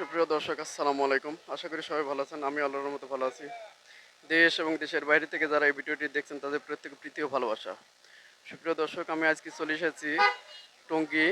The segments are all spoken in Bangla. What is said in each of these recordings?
সুপ্রিয় দর্শক, আসসালামু আলাইকুম। আশা করি সবাই ভালো আছেন। আমি আল্লাহর মতো ভালো আছি। দেশ এবং দেশের বাইরে থেকে যারা এই ভিডিওটি দেখছেন, তাদের প্রত্যেক প্রীতি ও ভালোবাসা। সুপ্রিয় দর্শক, আমি আজকে চলে এসেছি টঙ্গী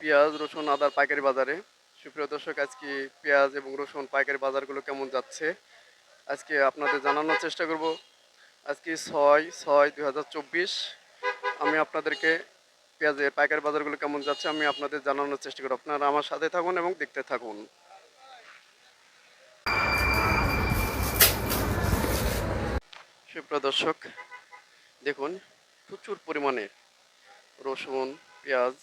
পেঁয়াজ, রসুন, আদার পাইকারি বাজারে। সুপ্রিয় দর্শক, আজকে পেঁয়াজ এবং রসুন পাইকারি বাজারগুলো কেমন যাচ্ছে, আজকে আপনাদের জানানোর চেষ্টা করব। আজকে ছয় ছয় দু আমি আপনাদেরকে পেঁয়াজের পাইকারি বাজারগুলো কেমন যাচ্ছে আমি আপনাদের জানানোর চেষ্টা করব। আপনারা আমার সাথে থাকুন এবং দেখতে থাকুন। সুপ্রিয় দর্শক, দেখুন, প্রচুর পরিমাণে রসুন, পেঁয়াজ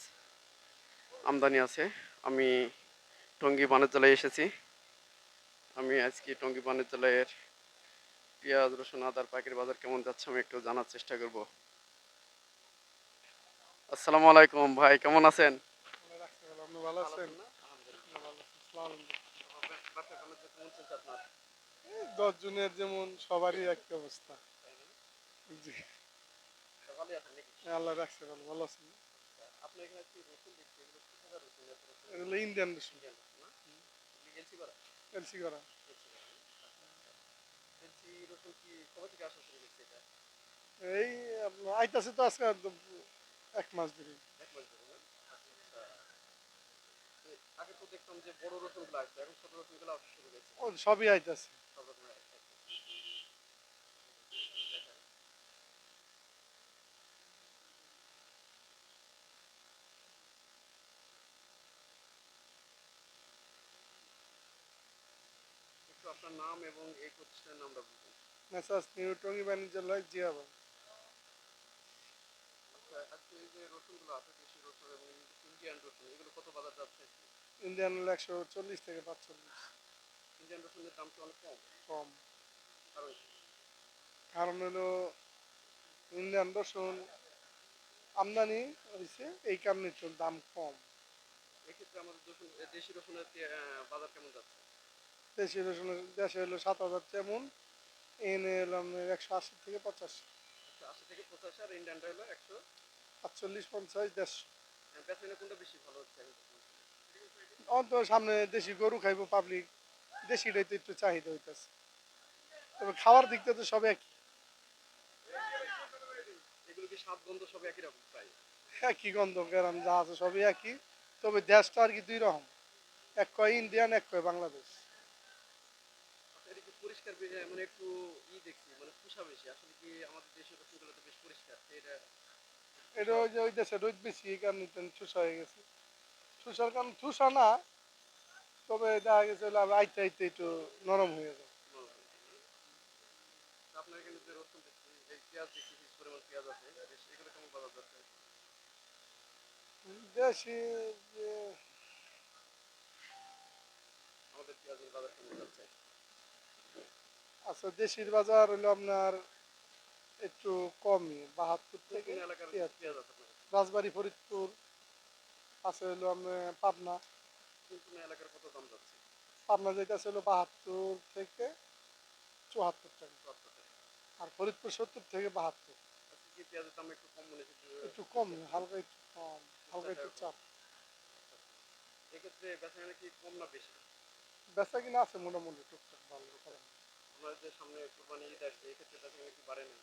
আমদানি আছে। আমি টঙ্গী বাণিজ্যালয়ে এসেছি। আমি আজকে টঙ্গী বাণিজ্যালয়ের পেঁয়াজ, রসুন, আদার পাইকারি বাজার কেমন যাচ্ছে আমি একটু জানার চেষ্টা করব। আসসালামু আলাইকুম ভাই, কেমন আছেন? দশ যেমন, সবারই একটা অবস্থা। আল্লাহ ভালো আছেন? ইন্ডিয়ান এই আইতাছে তো আজকে এক মাস ধরে। আগে তো দেখতাম যে বড় রসুনগুলো আসতো এখন ছোট রসুনগুলো আসা শুরু হয়েছে। সবই আইতাছে। আপনার নাম এবং এই প্রতিষ্ঠানের নামটা বলুন। মেসাজ নিউ টঙ্গি বাণিজ্যালয় জিয়াবা আচ্ছা আজকে এই যে রসুনগুলো আছে দেশি রসুন এবং ইন্ডিয়ান রসুন এগুলো কত বাজার যাচ্ছে? ইন্ডিয়ান হলো একশো চল্লিশ থেকে পাঁচচল্লিশ। ইন্ডিয়ান রসুনের দাম কি অনেক কম? কম। কারণ? কারণ হলো ইন্ডিয়ান রসুন আমদানি হয়েছে এই কারণে দাম কম। এক্ষেত্রে আমাদের রসুন দেশি রসুনের বাজার কেমন যাচ্ছে? দেশি রসুনের দেশে হলো সাত হাজার তেমন এনে হলো আপনার একশো আশি থেকে পঁচাশি। একশো আশি থেকে পঁচাশি আর ইন্ডিয়ানটা হলো একশো আটচল্লিশ পঞ্চাশ দেড়শো। বেতনে কোনটা বেশি ভালো হচ্ছে? অন্ত সামনে দেশি গরু খাইবো পাবলিক। দেশিটাই তো একটু চাহিদা হইতেছে। তবে খাওয়ার দিক থেকে তো সব একই। একই গন্ধ গ্রাম যা আছে সবই একই। তবে দেশটা আর কি দুই রকম। এক কয় ইন্ডিয়ান এক কয় বাংলাদেশ। আচ্ছা, পরিষ্কার মানে একটু ই দেখছি মানে পুষা বেশি। আসলে কি আমাদের দেশের তো বেশ পরিষ্কার এটা এটা ওই যে ওই দেশে রোদ বেশি এই কারণে ঠুসা হয়ে গেছে। ঠুসার কারণ ঠুসা না তবে দেখা গেছে হলো আইতে আইতে একটু নরম হয়ে যায়। দেশি আচ্ছা দেশির বাজার হলো আপনার একটু কমই বাহাত্তর থেকে কোন রাজবাড়ি ফরিদপুর আছে হলো আপনার পাবনা। কোন কোন এলাকার কত দাম যাচ্ছে? পাবনা যেটা হলো বাহাত্তর থেকে চুয়াত্তর টাকা। আর ফরিদপুর সত্তর থেকে বাহাত্তর। কি একটু কম হালকা একটু কম হালকা একটু চাপ। এক্ষেত্রে বেচা নাকি কম না বেশি? বেচা কিনা আছে মোটামুটি টুকটাক ভালো। করে আপনার যে সামনে কোরবানি ঈদ এক্ষেত্রে বেচা নাকি বাড়ে না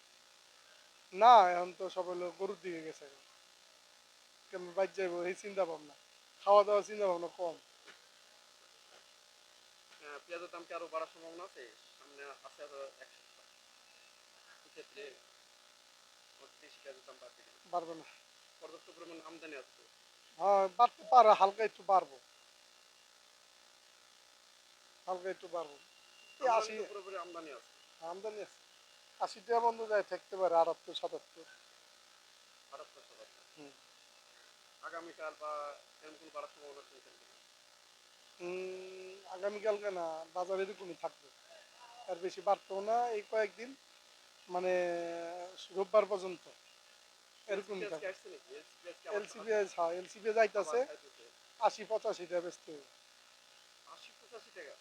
না এখন তো সবাই লোক গরুর দিকে গেছে। কেমন বাইর যাইব এই চিন্তা ভাবনা। খাওয়া দাওয়া চিন্তা ভাবনা কম। পেঁয়াজের দাম কি আরও বাড়ার সম্ভাবনা আছে? সামনে আছে আরও এক সপ্তাহ দেশি পেঁয়াজের দাম বাড়বে না। পর্যাপ্ত পরিমাণ আমদানি আছে হ্যাঁ বাড়তে পারে হালকা একটু বাড়বো। হালকা একটু বাড়বো। এই আশি আমদানি আছে। আমদানি আছে। আশি টাকা বন্ধ যায় থাকতে পারে আটাত্তর সাতাত্তর। হুম। আগামীকাল বা বাড়ার সম্ভাবনা আগামীকালকে না বাজার এরকমই থাকবে। আর বেশি বাড়তেও না এই কয়েকদিন মানে রোববার পর্যন্ত। এরকমই থাকবে। এলসিপিএস হ্যাঁ এলসিপিএস আবার আশি পঁচাশি টাকা বেচতে হবে। আশি পঁচাশি টাকা।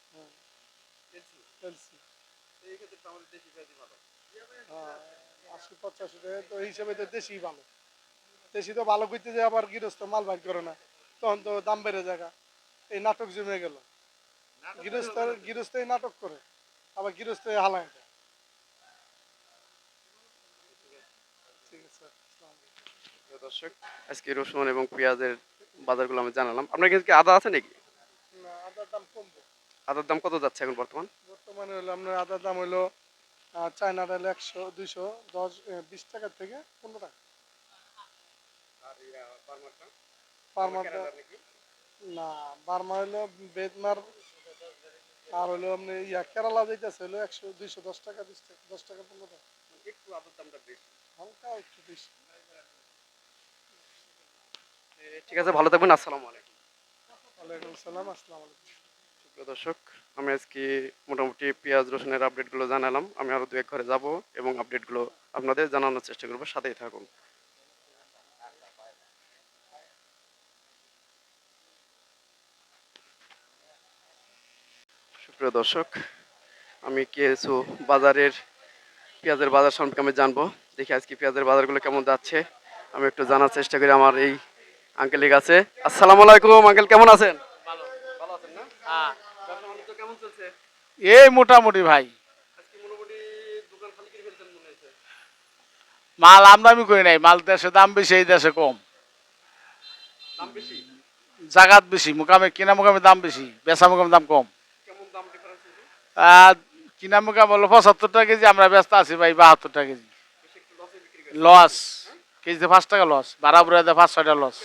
এলসি? এলসি। এই ক্ষেত্রে আমাদের দেশি পেঁয়াজই ভালো। হ্যাঁ আশি পঁচাশি টাকা তো হিসাবে তো দেশি ভালো। দেশি তো ভালো করতে যায় আবার গৃহস্থ মাল ভাগ করে না। তখন তো দাম বেড়ে জায়গা এই নাটক জমে গেল। গৃহস্থের গৃহস্থই নাটক করে আবার গৃহস্থই হালায় দেয়। ঠিক আছে আসসালামু আলাইকুম। প্রিয় দর্শক আজকে রসুন এবং পেঁয়াজের বাজারগুলো আমি জানালাম। আপনার কাছে আদা আছে নাকি? আদার দাম কমবে। আদার দাম কত যাচ্ছে এখন বর্তমান? বর্তমানে হলো আপনার আদার দাম হলো আহ, চায়নার হলো একশো দুইশো দশ বিশ টাকা থেকে পনেরো টাকা। বার্মার না বার্মা হলো বেদনার আর হলো আপনি ইয়া কেরালা যাইতেছে হলো একশো দুইশো দশ টাকা বিশ টাকা দশ টাকা পনেরো টাকা। একটু আদার দামটা বেশি। হালকা একটু বেশি। ঠিক আছে ভালো থাকবেন আসসালামু আলাইকুম। ওয়ালাইকুম সালাম আসসালামু আলাইকুম। দর্শক আমি আজকে মোটামুটি পেঁয়াজ রসুনের আপডেটগুলো জানালাম। আমি আরও দু এক ঘরে যাব এবং আপডেটগুলো আপনাদের জানানোর চেষ্টা করব। সাথেই থাকুন। সুপ্রিয় দর্শক আমি কিছু বাজারের পেঁয়াজের বাজার সম্পর্কে আমি জানব। দেখি আজকে পেঁয়াজের বাজারগুলো কেমন যাচ্ছে। আমি একটু জানার চেষ্টা করি আমার এই আঙ্কেলের কাছে। আসসালামু আলাইকুম আঙ্কেল কেমন আছেন? ভালো আছেন না? এই মোটামুটি ভাই। মাল আমদামি করি নাই মাল দেশে দাম বেশি এই দেশে কম। জাগাত বেশি মোকামে কিনা মোকামে দাম বেশি বেচা মোকামে দাম কম। কিনা মোকাম হলো পঁচাত্তর টাকা কেজি আমরা ব্যস্ত আছি ভাই বাহাত্তর টাকা কেজি লসে কেজিতে পাঁচ টাকা লস ভাড়া বুড়া দেয় পাঁচ ছয়টা লস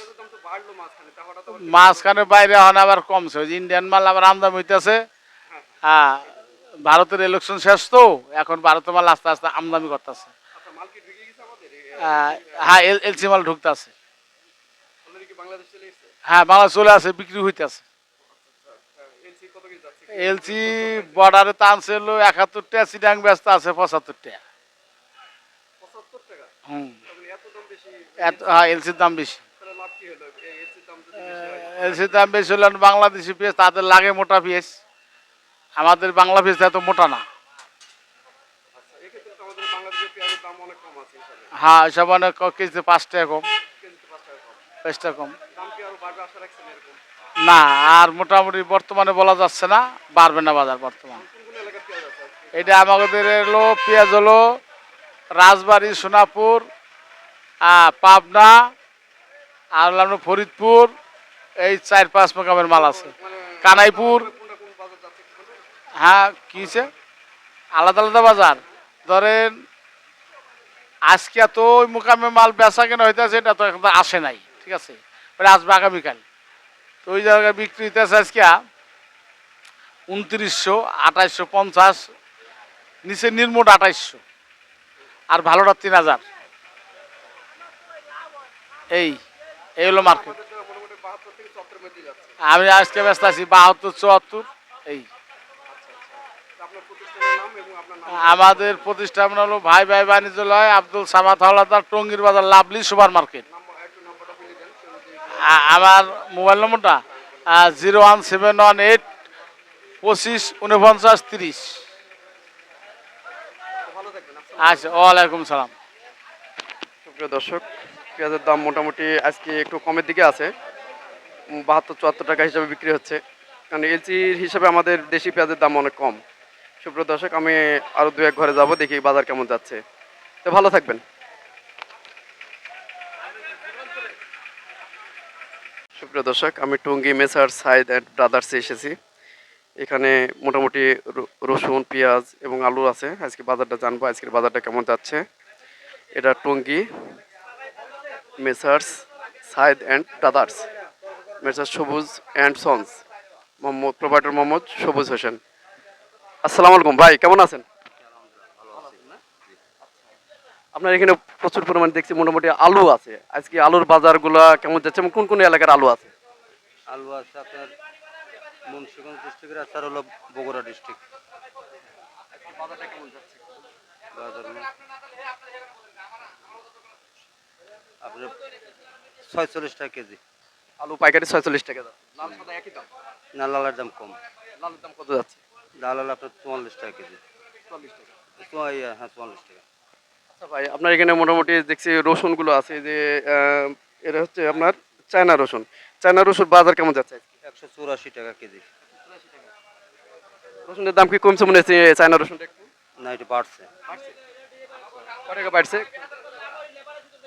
মাঝখানে বাইরে এখন আবার কমছে ইন্ডিয়ান মাল আবার আমদামি হইতেছে। ভারতের ইলেকশন শেষ তো এখন ভারতের মাল আস্তে আস্তে আমদামি করতেছে। আচ্ছা গেছে হ্যাঁ এলসি মাল ঢুকতেছে। কি বাংলাদেশ চলে এসেছে? হ্যাঁ বাংলা চলে আসে বিক্রি হইতেছে। এলসি বর্ডারে টানছে হলো একাত্তর টাকা সিডাং ব্যস্ত আছে পঁচাত্তর টাকা? পঁচাত্তর হুম এত হ্যাঁ এলসির দাম বেশি। এলসির দাম বেশি হয়? এলসির দাম বেশি হলে বাংলাদেশি পেঁয়াজ তাদের লাগে মোটা পেঁয়াজ। আমাদের বাংলা পেঁয়াজ এত মোটা না। হ্যাঁ এসব অনেক ক- কেজিতে পাঁচ টাকা কম। পাঁচ টাকা কম। না, আর মোটামুটি বর্তমানে বলা যাচ্ছে না, বাড়বে না বাজার বর্তমান? এটা আমাদের হলো পেঁয়াজ হলো রাজবাড়ি, সোনাপুর পাবনা, আর ফরিদপুর, এই চার পাঁচ মোকামের মাল আছে। কানাইপুর কোনটা কোন বাজার যাচ্ছে একটু বলবেন? হ্যাঁ কি হয়েছে আলাদা আলাদা বাজার। ধরেন, আজকে এত ওই মোকামে মাল বেচা কেনা হইতেছে, এটা তো এখন আসে নাই, ঠিক আছে? ওটা আসবে আগামীকাল। তো ওই জায়গায় বিক্রি হইতেছে আজকে উনত্রিশশো, আঠাইশশো পঞ্চাশ, নিচে নির্মোট আঠাইশশো। আর ভালোটা তিন হাজার। এই এই হলো মার্কেট আমি আজকে ব্যস্ত আছি, বাহাত্তর, চুয়াত্তর, এই তা আপনার প্রতিষ্ঠানের নাম এবং আপনার নাম আমাদের প্রতিষ্ঠান হলো ভাই ভাই বাণিজ্যালয় আব্দুল সামাদ হাওলাদার টঙ্গির বাজার লাভলি সুপার মার্কেট। আমার মোবাইল নম্বরটা zero one seven one eight পঁচিশ উনপঞ্চাশ তিরিশ। আচ্ছা ওয়ালাইকুম সালাম। সুপ্রিয় দর্শক পেঁয়াজের দাম মোটামুটি আজকে একটু কমের দিকে আছে। বাহাত্তর চুয়াত্তর টাকা হিসাবে বিক্রি হচ্ছে। কারণ এলচির হিসাবে আমাদের দেশি পেঁয়াজের দাম অনেক কম। সুপ্রিয় দর্শক, আমি আরও দু এক ঘরে যাব, দেখি বাজার কেমন যাচ্ছে। তো ভালো থাকবেন। সুপ্রিয় দর্শক, আমি টঙ্গী, মেসার, সাইদ অ্যান্ড ব্রাদার্সে এসেছি। এখানে মোটামুটি রসুন, পেঁয়াজ এবং আলু আছে। আজকে বাজারটা জানব, আজকের বাজারটা কেমন যাচ্ছে। এটা Tongi, messrs, Saeed and brothers. Messrs Sabuj and sons. Mohammad, provider Mohammad Sabuj Hossain. আসসালামু আলাইকুম। ভাই কেমন আছেন? আপনার এখানে প্রচুর পরিমাণে দেখছি মোটামুটি আলু আছে। আজকে আলুর বাজারগুলো কেমন যাচ্ছে এবং কোন কোন এলাকার আলু আছে? আলু আছে আপনার মুন্সিগঞ্জ ডিস্ট্রিক্টের আছে আর হলো বগুড়া ডিস্ট্রিক্ট। বাজারটা কেমন যাচ্ছে বাজার আপনার ছয়চল্লিশ টাকা কেজি। আলু পাইকারি ছয়চল্লিশ টাকা দাম। লাল একই দাম? না লালের দাম কম। লালের দাম কত যাচ্ছে? লাল হলো আপনার চুয়াল্লিশ টাকা কেজি। চল্লিশ টাকা। হ্যাঁ চুয়াল্লিশ টাকা। আচ্ছা ভাই আপনার এখানে মোটামুটি দেখছি রসুনগুলো আছে যে এটা হচ্ছে আপনার চায়না রসুন। চায়না রসুন বাজার কেমন যাচ্ছে? একশো চুরাশি টাকা কেজি। রসুনের দাম কি কমছে মনে হচ্ছে চায়না রসুনটা একটু? না একটু বাড়ছে। টাকা বাড়ছে?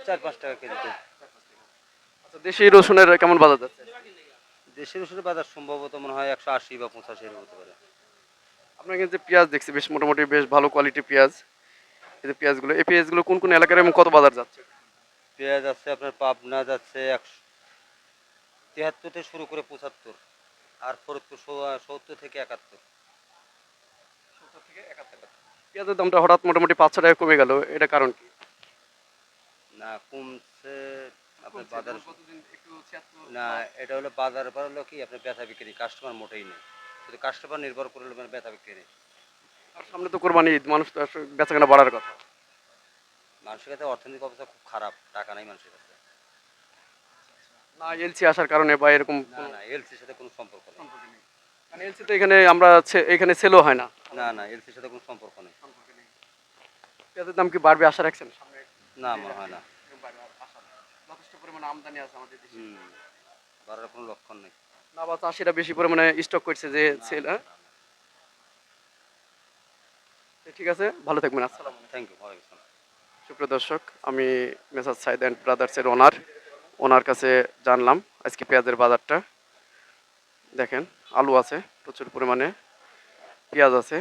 চার পাঁচ টাকা কেজিতে আচ্ছা দেশি রসুনের কেমন বাজার যাচ্ছে? দেশের ওষুধের বাজার সম্ভবত মনে হয় একশো আশি বা পঁচাশি এর হতে পারে। আপনার কিন্তু যে পেঁয়াজ দেখছি বেশ মোটামুটি বেশ ভালো কোয়ালিটির পেঁয়াজ। এই যে পেঁয়াজগুলো এই পেঁয়াজগুলো কোন কোন এলাকার এবং কত বাজার যাচ্ছে? পেঁয়াজ আছে আপনার পাবনা যাচ্ছে একশো তিয়াত্তর থেকে শুরু করে পঁচাত্তর আর ফরিদপুর সত্তর থেকে একাত্তর। পেঁয়াজের দামটা হঠাৎ মোটামুটি পাঁচশো টাকা কমে গেল এটা কারণ কি? না কমছে আপনার বাজার না এটা হলো বাজার হলো কি আপনার ব্যথা বিক্রি কাস্টমার মোটেই নেই। শুধু কাস্টমার নির্ভর করে মানে ব্যথা বিক্রি নেই আর সামনে তো কোরবানি ঈদ মানুষ তো বেচাকেনা বাড়ার কথা। মানুষের কাছে অর্থনৈতিক অবস্থা খুব খারাপ টাকা নাই মানুষের কাছে। না এলসি আসার কারণে বা এরকম না এলসির সাথে কোনো সম্পর্ক নেই। মানে এলসি তো এখানে আমরা এখানে সেলও হয় না। না না এলসির সাথে কোনো সম্পর্ক নেই। পেঁয়াজের দাম কি বাড়বে আশা রাখছেন? সামনে না মনে হয় না। যথেষ্ট পরিমাণে আমদানি আছে আমাদের দেশে। বাড়ার কোনো লক্ষণ নেই। না বা চাষিরা বেশি পরিমাণে স্টক করছে যে সেল হ্যাঁ? ঠিক আছে ভালো থাকবেন আসসালাম থ্যাংক ইউ সুপ্রিয় দর্শক আমি মেসাজ সাইদ অ্যান্ড ব্রাদার্সের ওনার ওনার কাছে জানলাম আজকে পেঁয়াজের বাজারটা। দেখেন আলু আছে প্রচুর পরিমাণে। পেঁয়াজ আছে।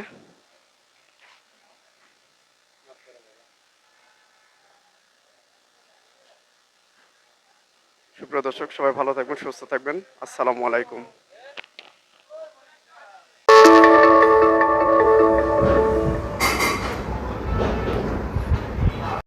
সুপ্রিয় দর্শক সবাই ভালো থাকবেন সুস্থ থাকবেন। আসসালামু আলাইকুম।